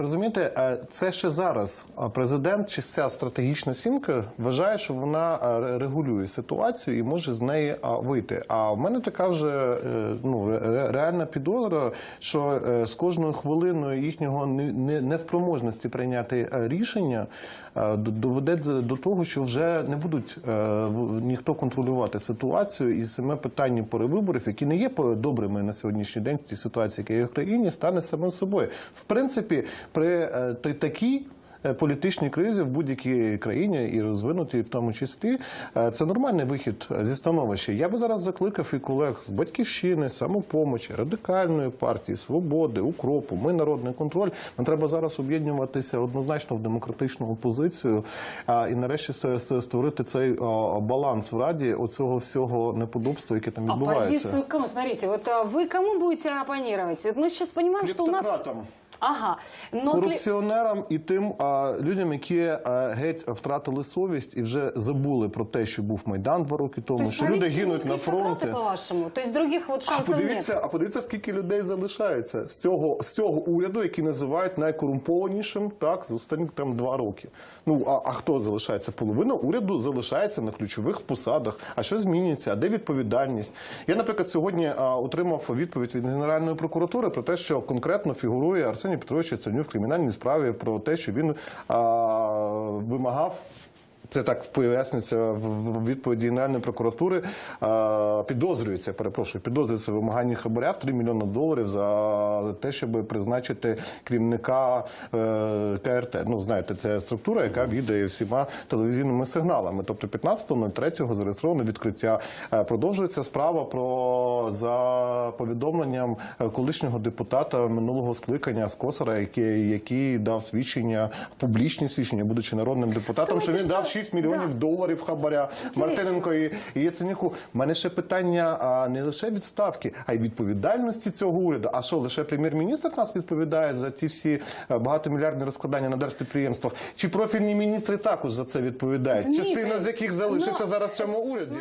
Розумієте, е, це ще зараз. Президент чи ця стратегічна сімка вважає, що вона е, регулює ситуацію і може з неї вийти. А в мене така вже е, ну реальна підозра, що з кожною хвилиною їхнього не- не- неспроможності прийняти рішення доведеться до того, що вже не будуть ніхто контролювати ситуацію, і саме питання перевиборів, які не є добрими на сьогоднішній день в тій ситуації, яка є в країні, стане самим собою. В принципі, при е, такій е, політичній кризі в будь-якій країні і розвинутій, в тому числі, е, це нормальний вихід зі становища. Я би зараз закликав і колег з батьківщини, самопомочі, радикальної партії, свободи, укропу. Ми народний контроль. Нам треба зараз об'єднуватися однозначно в демократичну опозицію і нарешті ст- ст- створити цей баланс в раді оцього всього неподобства, яке там відбувається. Оппозицию кому? Смотрите, вот а, вы кому будете оппонировать? Вот мы сейчас понимаем, что у нас... Ага. Но корупціонерам і тим а, людям, які а, геть втратили совість і вже забули про те, що був майдан два роки тому, То есть що люди гинуть на фронті. по-вашему? То есть других вот А подивіться, нет? а подивіться, скільки людей залишається з цього з цього уряду, який називають найкорумпованішим, так з останніх там два роки. Ну а, а хто залишається? Половина уряду залишається на ключових посадах. А що змінюється? А де відповідальність? Я, наприклад, сьогодні а, отримав відповідь від Генеральної прокуратури про те, що конкретно фігурує Арсеній Петрович Яценюк в кримінальній справі про те, що він а, вимагав. Це так пояснюється в відповіді Генеральної прокуратури. Підозрюється, перепрошую, підозрюється в вимаганні хабаря в 3 мільйони доларів за те, щоб призначити керівника е, КРТ. Ну, знаєте, це структура, яка відає всіма телевізійними сигналами. Тобто 15.03 зареєстровано відкриття. Е, Продовжується справа про за повідомленням е, колишнього депутата минулого скликання Скосара, який, який дав свідчення, публічні свідчення, будучи народним депутатом, що він дав 6 мільйонів Да. доларів хабаря. Мартиненко і, і Яценюку. У мене ще питання а, не лише відставки, а й відповідальності цього уряду. А що лише прем'єр-міністр нас відповідає за ці всі е, багатомільярдні розкладання на держпідприємствах? Чи профільні міністри також за це відповідають? Частина з яких залишиться ну, зараз в цьому уряді?